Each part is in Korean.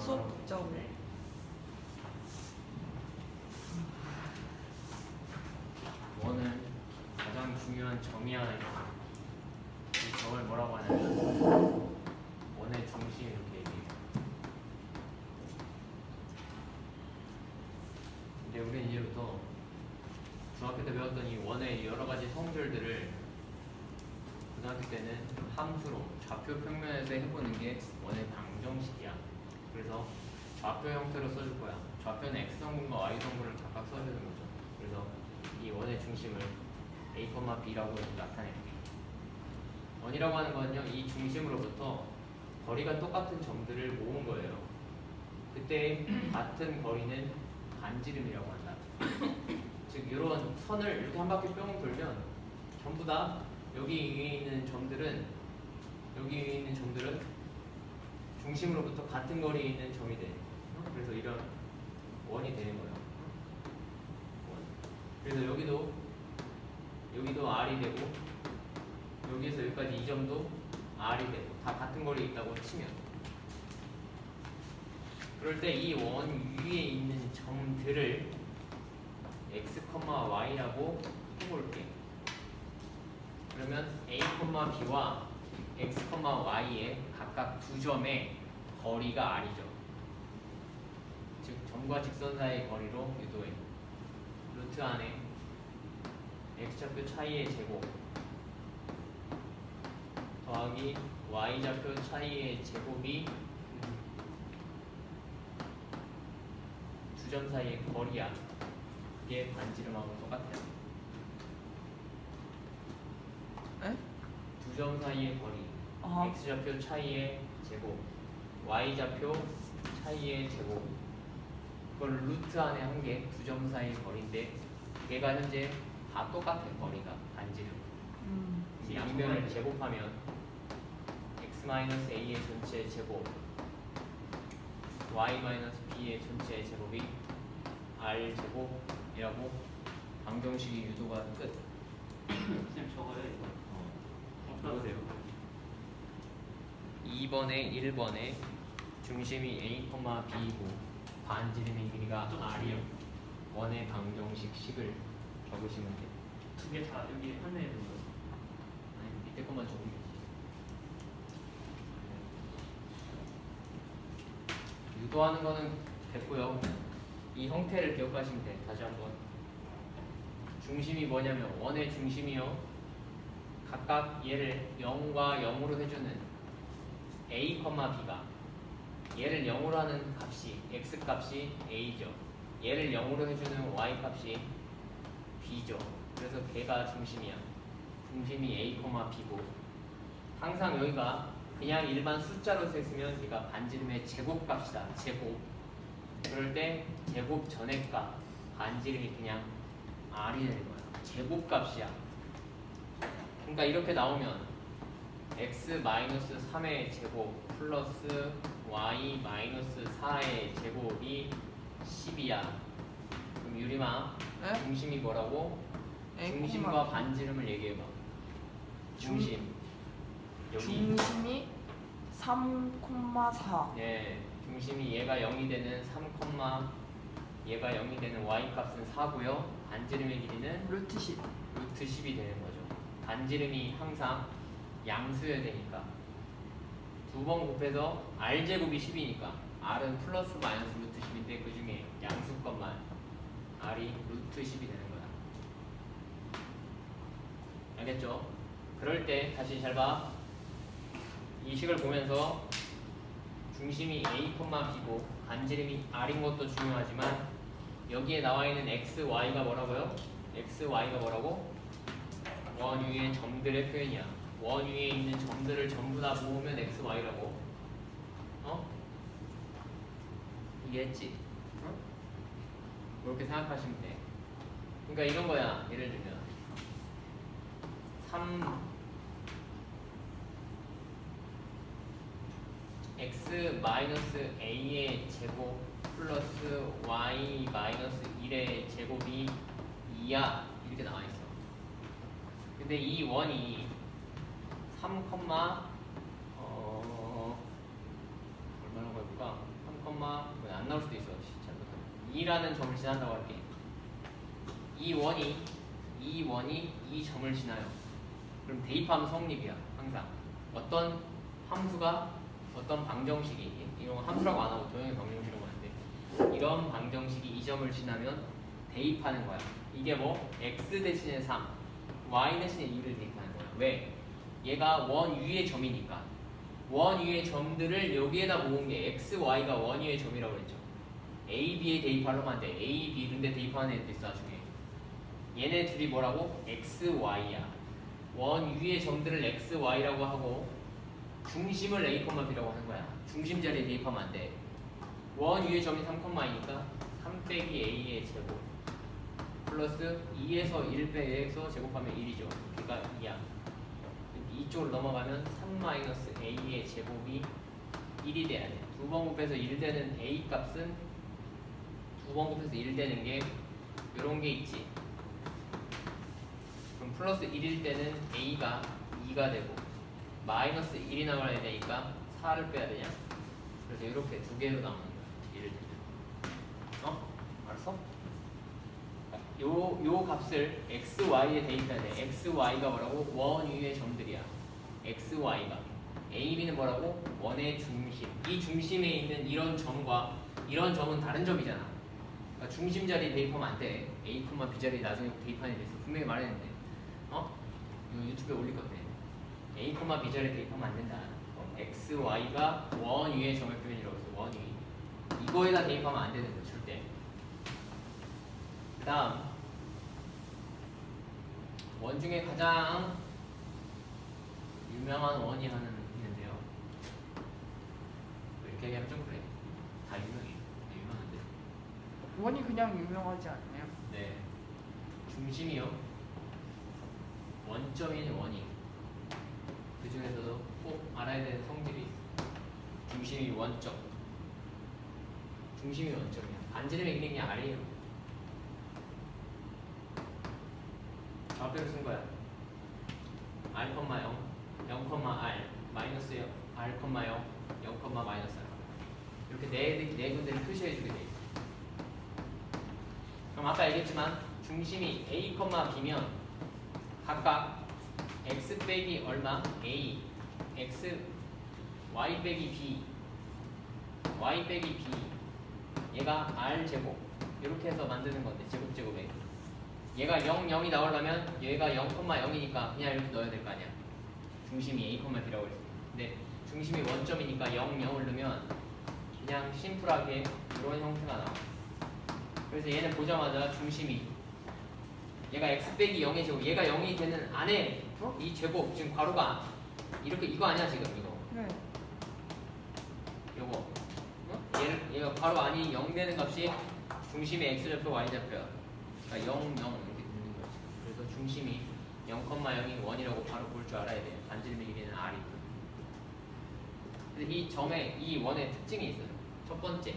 수업 듣자고. 원은 가장 중요한 점이 하나 있어요. 이 점을 뭐라고 하냐면 원의 중심 이렇게 얘기해요. 이제 우리는 이제부터 중학교 때 배웠던 이 원의 여러 가지 성질들을 고등학교 때는 함수로 좌표 평면에서 해보는 게 원의 방정식이야. 그래서 좌표 형태로 써줄 거야. 좌표는 x 성분과 y 성분을 각각 써주는 거죠. 그래서 이 원의 중심을 a, b라고 나타낼게. 원이라고 하는 거는요, 이 중심으로부터 거리가 똑같은 점들을 모은 거예요. 그때 같은 거리는 반지름이라고 한다. 즉, 이런 선을 이렇게 한 바퀴 뿅 돌면 전부 다 여기 위에 있는 점들은 여기 위에 있는 점들은 중심으로부터 같은 거리에 있는 점이 돼. 어? 그래서 이런 원이 되는 거예요. 원. 그래서 여기도 여기도 R이 되고 여기에서 여기까지 이 점도 R이 되고 다 같은 거리에 있다고 치면 그럴 때 이 원 위에 있는 점들을 x, y라고 해볼게. 그러면 a, b와 x, y의 각각 두 점의 거리가 r이죠. 즉 점과 직선 사이의 거리로 유도해. 루트 안에 x좌표 차이의 제곱 더하기 y좌표 차이의 제곱이 두 점 사이의 거리야. 이게 반지름하고 똑같아요. 에? 두점 사이의 거리 아. x좌표 차이의 제곱 y좌표 차이의 제곱 그걸 루트 안에 한게두점 사이의 거리인데 얘가 현재 다 똑같아 거리가 반지름 음. 이 양면을 제곱하면 x-a의 전체 제곱 y-b의 전체 제곱이 r 제곱이라고 방정식이 유도가 끝. 선생님 저거요 이거. 어, 적으세요. 2번에 1번에 중심이 a, b이고 반지름의 길이가 r이요 원의 방정식 식을 적으시면 돼요. 두 개 다 여기 하나에 넣어요. 아니 밑에 것만 적으면 되지. 유도하는 거는 됐고요. 이 형태를 기억하시면 돼 다시 한번. 중심이 뭐냐면 원의 중심이요. 각각 얘를 0과 0으로 해주는 a, b가 얘를 0으로 하는 값이 x 값이 a죠. 얘를 0으로 해주는 y 값이 b죠. 그래서 걔가 중심이야. 중심이 a, b고. 항상 여기가 그냥 일반 숫자로 셌으면 얘가 반지름의 제곱값이다. 제곱. 그럴 때 제곱 전의 값 반지름이 그냥 r이 되는 거야. 제곱값이야. 그러니까 이렇게 나오면 x 3의 제곱 플러스 y 4의 제곱이 10이야 그럼 유리마 에? 중심이 뭐라고? A, 중심과 반지름을 얘기해봐. 중심. 여기. 중심이 3,4. 예. 중심이 얘가 0이 되는 3, 얘가 0이 되는 y 값은 4고요. 반지름의 길이는 루트 10. 루트 10이 되는 거죠. 반지름이 항상 양수여야 되니까 두 번 곱해서 r 제곱이 10이니까 r은 플러스 마이너스 루트 10인데 그 중에 양수 것만 r이 루트 10이 되는 거야. 알겠죠? 그럴 때 다시 잘 봐. 이 식을 보면서 중심이 a, b고 반지름이 r인 것도 중요하지만 여기에 나와 있는 x, y가 뭐라고요? x, y가 뭐라고? 원 위의 점들의 표현이야. 원 위에 있는 점들을 전부 다 모으면 x, y라고. 어? 이해했지? 어? 그렇게 생각하시면 돼. 그러니까 이런 거야. 예를 들면 3 x 마이너스 a의 제곱 플러스 y 마이너스 1의 제곱이 2야 이렇게 나와 있어. 근데 이 원이 3, 어 얼마라고 해볼까? 3, 콤마 뭐안 나올 수도 있어. 진짜. 2라는 점을 지난다고 할게. 이 원이 이 원이 이 점을 지나요. 그럼 대입하면 성립이야. 항상 어떤 함수가 어떤 방정식이 이런 거 함수라고 안 하고 도형의 방정식이라고 하는데 이런 방정식이 이 점을 지나면 대입하는 거야. 이게 뭐 x 대신에 3, y 대신에 2를 대입하는 거야. 왜? 얘가 원 위의 점이니까 원 위의 점들을 여기에다 모은 게 x, y가 원 위의 점이라고 그랬죠. a, b에 대입하려면 안 돼. a, b 이런 데 대입하는 애들 있어 나중에. 얘네 둘이 뭐라고? x, y야. 원 위의 점들을 x, y라고 하고 중심을 a, b라고 하는 거야. 중심 자리에 대입하면 안 돼. 원 위의 점이 3,2니까 3 빼기 a의 제곱 플러스 2에서 1 빼서 제곱하면 1이죠. 그러니까 2야. 이쪽으로 넘어가면 3 마이너스 a의 제곱이 1이 돼야 돼. 두 번 곱해서 1 되는 a 값은 두 번 곱해서 1 되는 게 이런 게 있지. 그럼 플러스 1일 때는 a가 2가 되고 마이너스 1이 나와야 되니까 4를 빼야 되냐? 그래서 이렇게 두 개로 나오는 거야. 1을 때는. 어? 알았어? 요, 요 값을 x, y에 돼. x, y가 뭐라고? 원 위의 점들이야. x, y가. a, b는 뭐라고? 원의 중심. 이 중심에 있는 이런 점과 이런 점은 다른 점이잖아. 그러니까 중심 자리에 대입하면 안 돼. a, b 자리에 나중에 대입하는 데 있어. 분명히 말했는데. 어? 이거 유튜브에 올릴 건데. a, b 자리에 대입하면 안 된다. 어, x, y가 원 위의 점의 표현이라고 했어. 원 위. 이거에다 대입하면 안 되는 거야. 다음. 원 중에 가장 유명한 원이 하는 있는데요. 이렇게 얘기하면 좀 그래. 다 유명해. 네, 유명한데. 원이 그냥 유명하지 않나요? 네. 중심이요. 원점인 원이. 그 중에서도 꼭 알아야 되는 성질이 있어 중심이 원점. 중심이 원점이야. 반지름의 기능이 그냥 아래에요 좌표를 쓴 거야. r, 0, 0, r, 마이너스 0, r, 0, 0, 마이너스 r. 이렇게 네, 네 군데를 표시해 주게 돼 있어. 그럼 아까 얘기했지만 중심이 a, b면 각각 x 빼기 얼마? a, x, y 빼기 b, y 빼기 b. 얘가 r 제곱 이렇게 해서 만드는 건데 제곱 제곱에. 얘가 0, 0이 나오려면 얘가 0,0이니까 그냥 이렇게 넣어야 될 거 아니야. 중심이 A, B라고 했어. 근데 중심이 원점이니까 0, 0을 넣으면 그냥 심플하게 이런 형태가 나와. 그래서 얘는 보자마자 중심이 얘가 x 빼기 0의 제곱 얘가 0이 되는 안에 어? 이 제곱 지금 괄호가 이렇게 이거 아니야 지금 이거 네. 요거 어? 얘를 얘가 괄호 안이 0 되는 값이 중심의 x 좌표 y 좌표야. 그러니까 0, 0 이렇게 되는 거지. 그래서 중심이 0,0이 원이라고 바로 볼 줄 알아야 돼요. 반지름의 길이는 r이고. 근데 이 점에 이 원의 특징이 있어요. 첫 번째,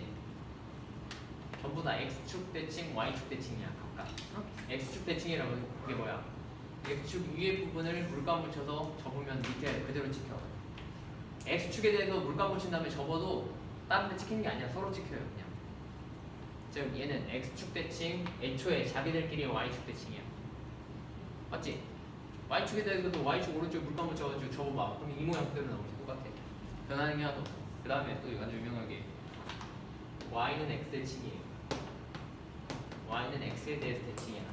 전부 다 x축 대칭, y축 대칭이야 각각. 어? x축 대칭이라고 그게 뭐야? x축 위에 부분을 물감 붙여서 접으면 밑에 그대로 찍혀. x축에 대해서 물감 붙인 다음에 접어도 다른 데 찍히는 게 아니야. 서로 찍혀요. 즉 얘는 x축 대칭 애초에 자기들끼리 y축 대칭이야. 맞지? y축에 대해서도 y축 오른쪽 물감 붙여가지고 접어봐. 그럼 이 모양 그대로 나오지. 똑같아. 변하는 게 하나도 그 다음에 또 완전 유명하게 y는 x 대칭이에요. Y는 x에 대해서 대칭이야.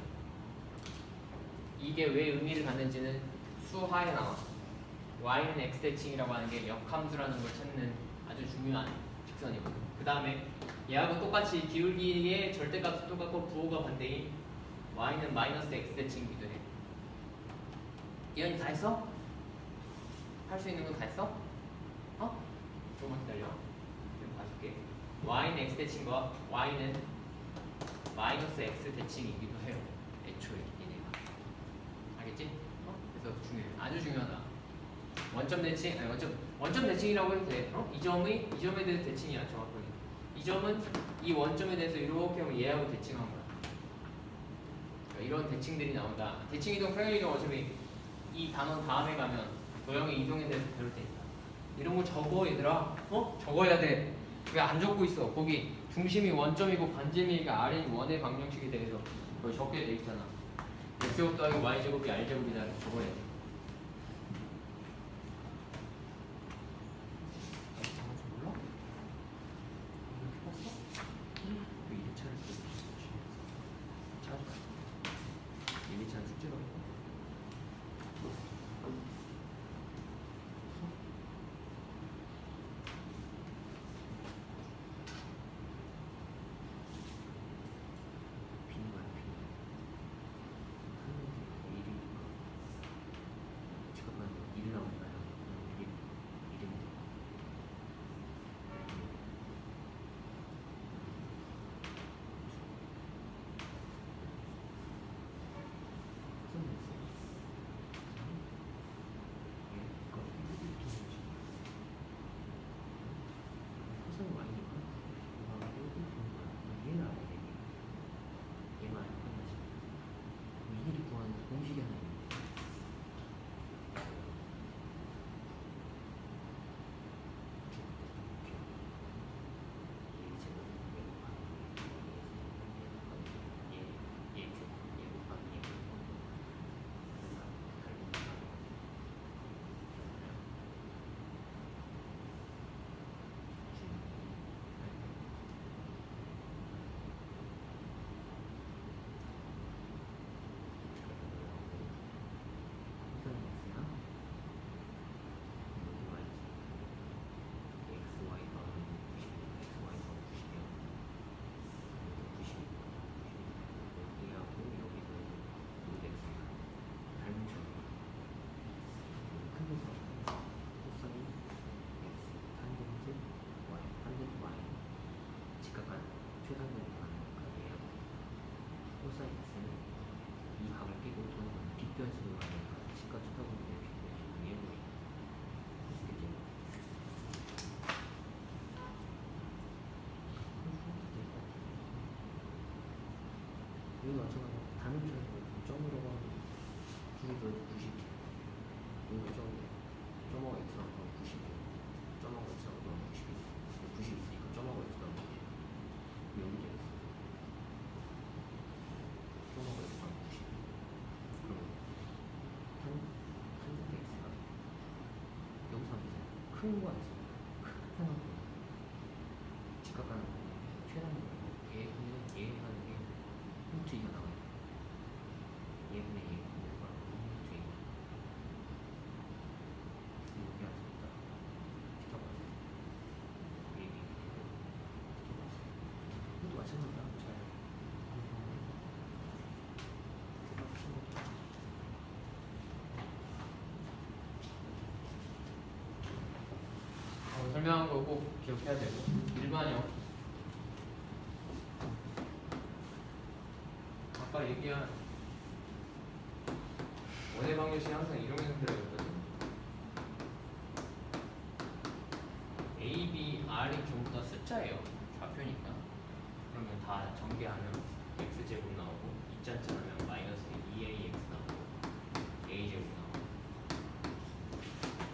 이게 왜 의미를 갖는지는 수하에 나와. Y는 x 대칭이라고 하는 게 역함수라는 걸 찾는 아주 중요한 직선이거든. 그 다음에 얘하고 똑같이 기울기의 절대값은 똑같고 부호가 반대인 y는 마이너스 x 대칭이기도 해. 이현이 다 했어? 할 수 있는 건다 했어? 어? 조금만 기다려. 좀 봐줄게. y는 x 대칭 과 y는 마이너스 x 대칭이기도 해요. 애초에 얘네가. 알겠지? 어? 그래서 중요해. 아주 중요하다. 원점 대칭, 아니 원점 원점 대칭이라고 해도 돼. 어? 이 점이 이 점에 대해서 대칭이야 정확하게. 이 점은 이 원점에 대해서 이렇게 하면 얘하고 대칭한 거야. 그러니까 이런 대칭들이 나온다. 대칭 이동, 평행 이동 어차피 이 단원 다음에 가면 도형의 이동에 대해서 배울 테니까. 이런 거 적어 얘들아. 어? 적어야 돼. 왜 안 적고 있어? 거기 중심이 원점이고 반지름이가 R인 원의 방정식에 대해서 적게 돼 있잖아. X제곱 더하기 Y제곱이 R제곱이다. 적어야 돼. 마찬가지로 단음처럼 점으로 가는 줄이도 90 여기 점 점하고 x랑 90 점하고 x랑 90 90 있으니까 점하고 x랑 90 여기 되겠어 점하고 x랑 90 그럼 한 한국 x가 여기서 큰큰 거. 직각하는 거 최단은 얘 하는 얘 하는 게 루트 2가 나와요 얘분의 얘 뭐가 루트 2 여기 할수 있다 지켜봤어 얘기 지켜봤어 어, 설명한 거 꼭 기억해야 되고 일반형. 아까 얘기한 원의 방정식이 항상 이런 형태로거든 A, B, R이 전부 다 숫자예요 좌표니까 그러면 다 전개하면 X제곱 나오고 이자자 하면 마이너스 2AX 나오고 A제곱 나오고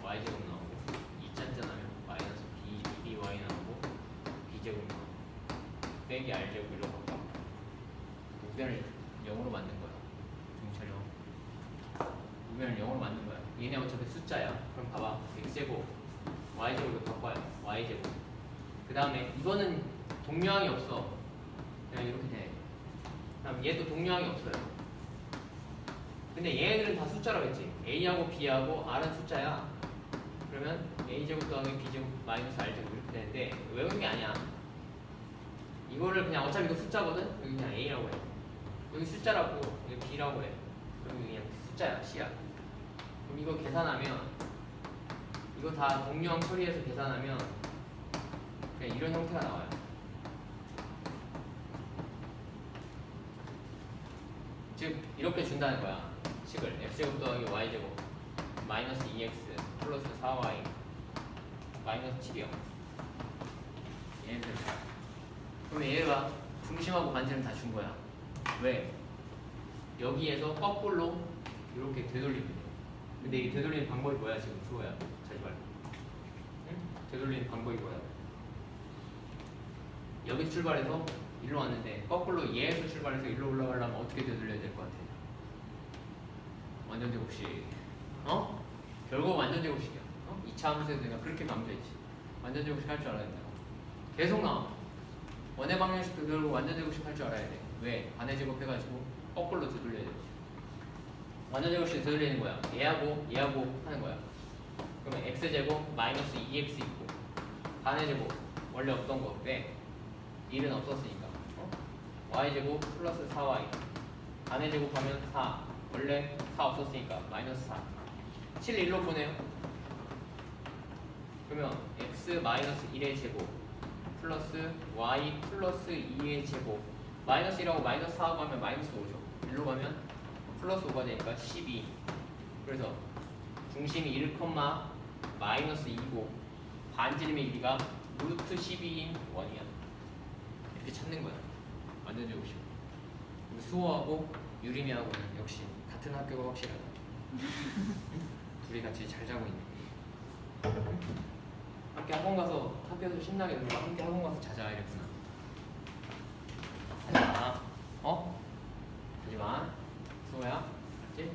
Y제곱 나오고 이자자 하면 마이너스 B, BY 나오고 B제곱 나오고 빼기 R제곱 이렇게 바꿔 우변을 0으로 만든 거야. 정찰형. 우변을 0으로 만든 거야. 얘네 어차피 숫자야. 그럼 봐봐. X제곱 Y제곱으로 바꿔요 Y제곱. 그 다음에 이거는 동료항이 없어. 그냥 이렇게 돼. 그럼 얘도 동료항이 없어요. 근데 얘네들은 다 숫자라고 했지. A하고 B하고 R은 숫자야. 그러면 A제곱 더하기 B제곱 마이너스 R제곱 이렇게 되는데 외우는 게 아니야 이거를 그냥 어차피 이거 숫자거든? 여기 그냥 A라고 해. 여기 숫자라고 여기 B라고 해. 그럼 여기 그냥 숫자야 C야. 그럼 이거 계산하면 이거 다 동료항 처리해서 계산하면 그냥 이런 형태가 나와요. 즉 이렇게 준다는 거야 식을. X제곱 더하기 y제곱 마이너스 2x 플러스 4y 마이너스 7이요. 얘네들 그러면 얘가 중심하고 반지름 다 준 거야 왜? 여기에서 거꾸로 이렇게 되돌리면 돼 근데 이 되돌리는 방법이 뭐야 지금 수호야 자지 말고 응? 되돌리는 방법이 뭐야 여기 출발해서 일로 왔는데 거꾸로 얘에서 출발해서 일로 올라가려면 어떻게 되돌려야 될 것 같아? 완전 제곱식. 어? 결국 완전 제곱식이야. 어? 2차 함수에서 내가 그렇게 강조했지. 완전 제곱식 할 줄 알아야 된다고. 계속 나와. 원의 방정식도 결국 완전 제곱식 할 줄 알아야 돼. 왜? 반의 제곱 해가지고 거꾸로 되돌려야 돼. 완전 제곱식 되돌리는 거야. 얘하고 얘하고 하는 거야. 그러면 x 제곱 마이너스 2x 있고 반의 제곱 원래 없던 거 왜? 1은 없었으니까 어? y 제곱 플러스 4y 반의 제곱하면 4 원래 4 없었으니까 마이너스 4 7 1로 보내요 그러면 x 마이너스 1의 제곱 플러스 y 플러스 2의 제곱. 마이너스 1하고 마이너스 4하고 하면 마이너스 5죠. 1로 가면 플러스 5가 되니까 12 그래서 중심이 1, 마이너스 2고 반지름의 길이가 루트 12인 원이야. 이렇게 찾는 거야. 완전 제곱식 그리고 수호하고 유림이하고는 역시 같은 학교가 확실하다. 둘이 같이 잘 자고 있네 함께 학원 가서 학교에서 신나게 놀고 함께 학원 가서 자자 이랬구나 하지마 어? 하지마 수호야 알지?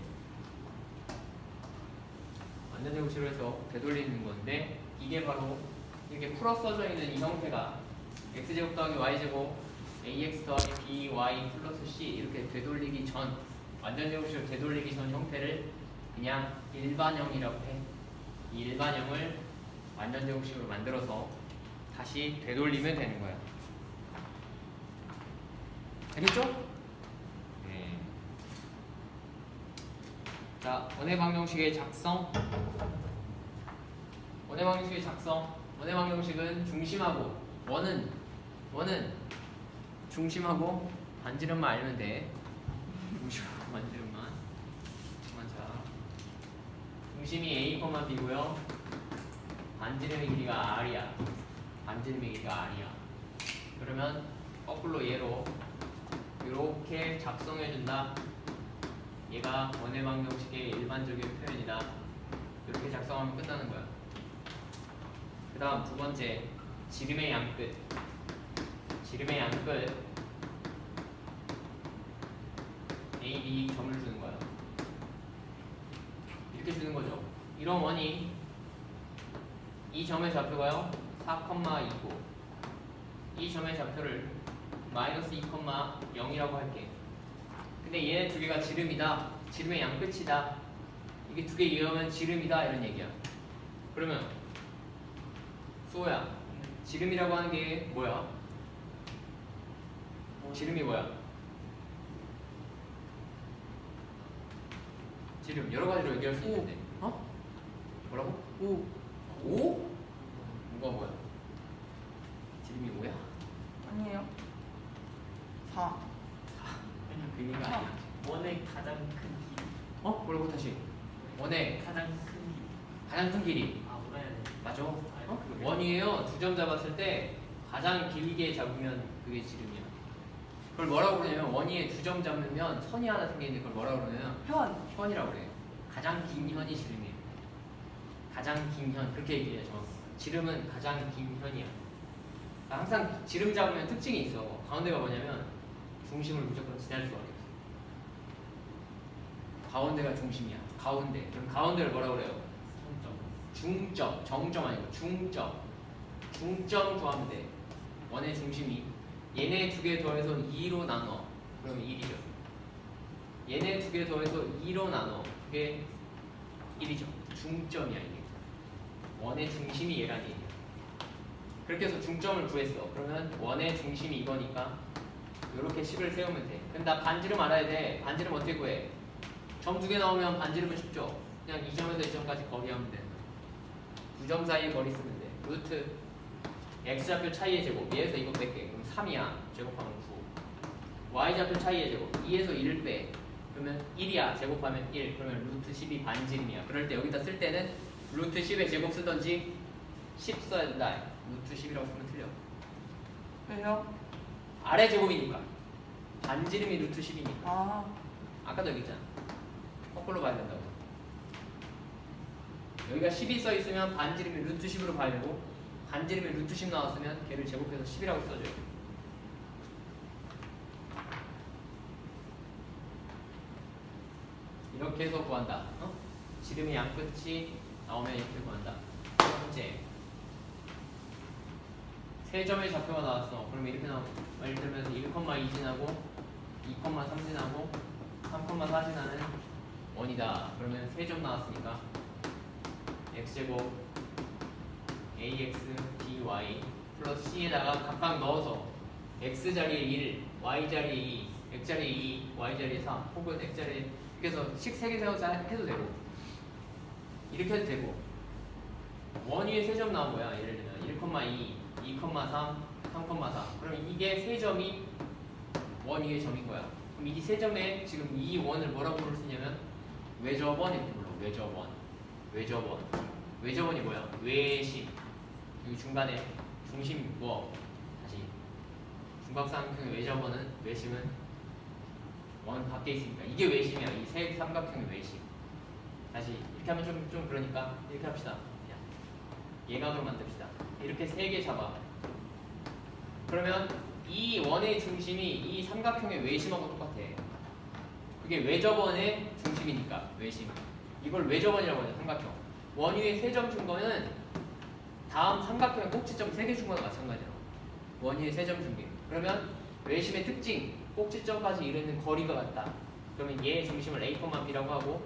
완전 제곱식으로 해서 되돌리는 건데 이게 바로 이렇게 풀어 써져 있는 이 형태가 x제곱 더하기 y제곱 ax 더하기 by 플러스 c 이렇게 되돌리기 전 완전 제곱식으로 되돌리기 전 형태를 그냥 일반형이라고 해. 이 일반형을 완전 제곱식으로 만들어서 다시 되돌리면 되는 거야. 알겠죠? 네. 자, 원의 방정식의 작성. 원의 방정식의 작성. 원의 방정식은 중심하고 원은 원은 중심하고 반지름만 알면 돼. 중심하고 반지름만. 자. 중심이 A, B고요. 반지름의 길이가 R이야. 반지름의 길이가 R이야. 그러면 거꾸로 얘로 이렇게 작성해 준다. 얘가 원의 방정식의 일반적인 표현이다. 이렇게 작성하면 끝나는 거야. 그 다음 두 번째, 지름의 양끝. 지름의 양끝. A, B 점을 주는 거야. 이렇게 주는 거죠. 이런 원이 이 점의 좌표가요, 4,2고 이 점의 좌표를 마이너스 2,0이라고 할게. 근데 얘네 두 개가 지름이다. 지름의 양끝이다. 이게 두 개 이하면 지름이다 이런 얘기야. 그러면 수호야, 지름이라고 하는 게 뭐야? 지름이 뭐야? 지름 여러 가지로 얘기할 수 있는데. 어? 뭐라고? 오. 5? 뭐가 뭐야? 지름이 5야? 아니에요. 4. 그 얘기가 아니야. 원의 가장 큰 길이. 어? 뭐라고 다시? 원의 가장 큰 길이. 가장 큰 길이 아 뭐라 해야 돼? 맞아? 어? 원이에요. 두 점 잡았을 때 가장 길게 잡으면 그게 지름이야. 그걸 뭐라고 그러냐면 원위에 두 점 잡으면 선이 하나 생기는데 그걸 뭐라고 그러냐면 현. 현이라고 그래. 가장 긴 현이 지름이에요. 가장 긴 현. 그렇게 얘기해요. 정확. 지름은 가장 긴 현이야. 그러니까 항상 지름 잡으면 특징이 있어. 가운데가 뭐냐면 중심을 무조건 지날 수가 없어. 가운데가 중심이야. 가운데. 그럼 가운데를 뭐라고 그래요? 중점, 정점 아니고 중점. 중점 구하면 돼. 원의 중심이 얘네 두 개 더해서 2로 나눠. 그러면 1이죠. 얘네 두 개 더해서 2로 나눠. 그게 1이죠. 중점이야 이게. 원의 중심이 얘기야. 그렇게 해서 중점을 구했어. 그러면 원의 중심이 이거니까 이렇게 식을 세우면 돼. 그럼 나 반지름 알아야 돼. 반지름 어떻게 구해? 점 두 개 나오면 반지름은 쉽죠. 그냥 이 점에서 이 점까지 거리하면 돼. 두 점 사이의 거리 쓰면 돼. 루트 x 좌표 차이의 제곱. 얘에서 이거 뺄게. 그럼 3이야. 제곱하면 9. y 좌표 차이의 제곱. 2에서 1을 빼. 그러면 1이야. 제곱하면 1. 그러면 루트 10이 반지름이야. 그럴 때 여기다 쓸 때는 루트 10에 제곱 쓰던지 10 써야 된다. 루트 10이라고 쓰면 틀려. 왜요? 아래 제곱이니까. 반지름이 루트 10이니까. 아, 아까도 여기 있잖아. 거꾸로 봐야 된다고. 여기가 10이 써 있으면 반지름이 루트 10으로 봐야 되고 반지름이 루트 10 나왔으면 걔를 제곱해서 10이라고 써줘요. 이렇게 해서 구한다. 어? 지름의 양끝이 나오면 이렇게 구한다. 첫 번째. 세 점의 좌표가 나왔어. 그럼 이렇게 나오고 예를 들면 1,2 지나고 2,3 지나고 3,4 지나는 원이다. 그러면 세 점 나왔으니까 x제곱 ax dy 플러스 c에다가 각각 넣어서 x 자리에 1, y 자리에 2, x 자리에 2, y 자리에 3 혹은 x 자리에 그래서 식 3개 세워서 해도 되고 이렇게 해도 되고. 원 위에 세 점 나온 거야. 예를 들면 1,2, 2,3, 3,4 그럼 이게 세 점이 원 위에 점인 거야. 그럼 이 세 점에 지금 이 원을 뭐라고 부를 수 있냐면 외접원 이렇게 불러. 외접원. 외접원. 외접원이 뭐야? 외심 이 중간에 중심 뭐? 다시. 중각삼각형의 외접원은 외심은 원 밖에 있으니까 이게 외심이야. 이 세 삼각형의 외심 다시 이렇게 하면 좀, 좀 그러니까 이렇게 합시다. 야, 예각으로 만듭시다. 이렇게 세 개 잡아. 그러면 이 원의 중심이 이 삼각형의 외심하고 똑같아. 그게 외접원의 중심이니까 외심. 이걸 외접원이라고 하죠 삼각형. 원 위에 세 점 준 거는 다음 삼각형의 꼭지점 세 개 준 거나 마찬가지야 원 위에 세 점 준 게. 그러면 외심의 특징 꼭지점까지 이르는 거리가 같다. 그러면 얘의 중심을 A, B라고 하고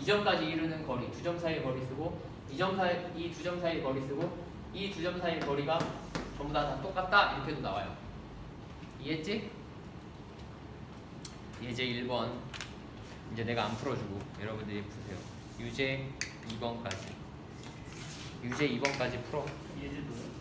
이 점까지 이르는 거리 두점 사이의 거리 쓰고 이점 사이 이두점 사이의 거리 쓰고 이두점 사이의 거리가 전부 다, 다 똑같다 이렇게도 나와요. 이해했지? 예제 1번. 이제 내가 안 풀어주고 여러분들이 푸세요. 유제 2번까지. 유제 2번까지 풀어. 예제도요?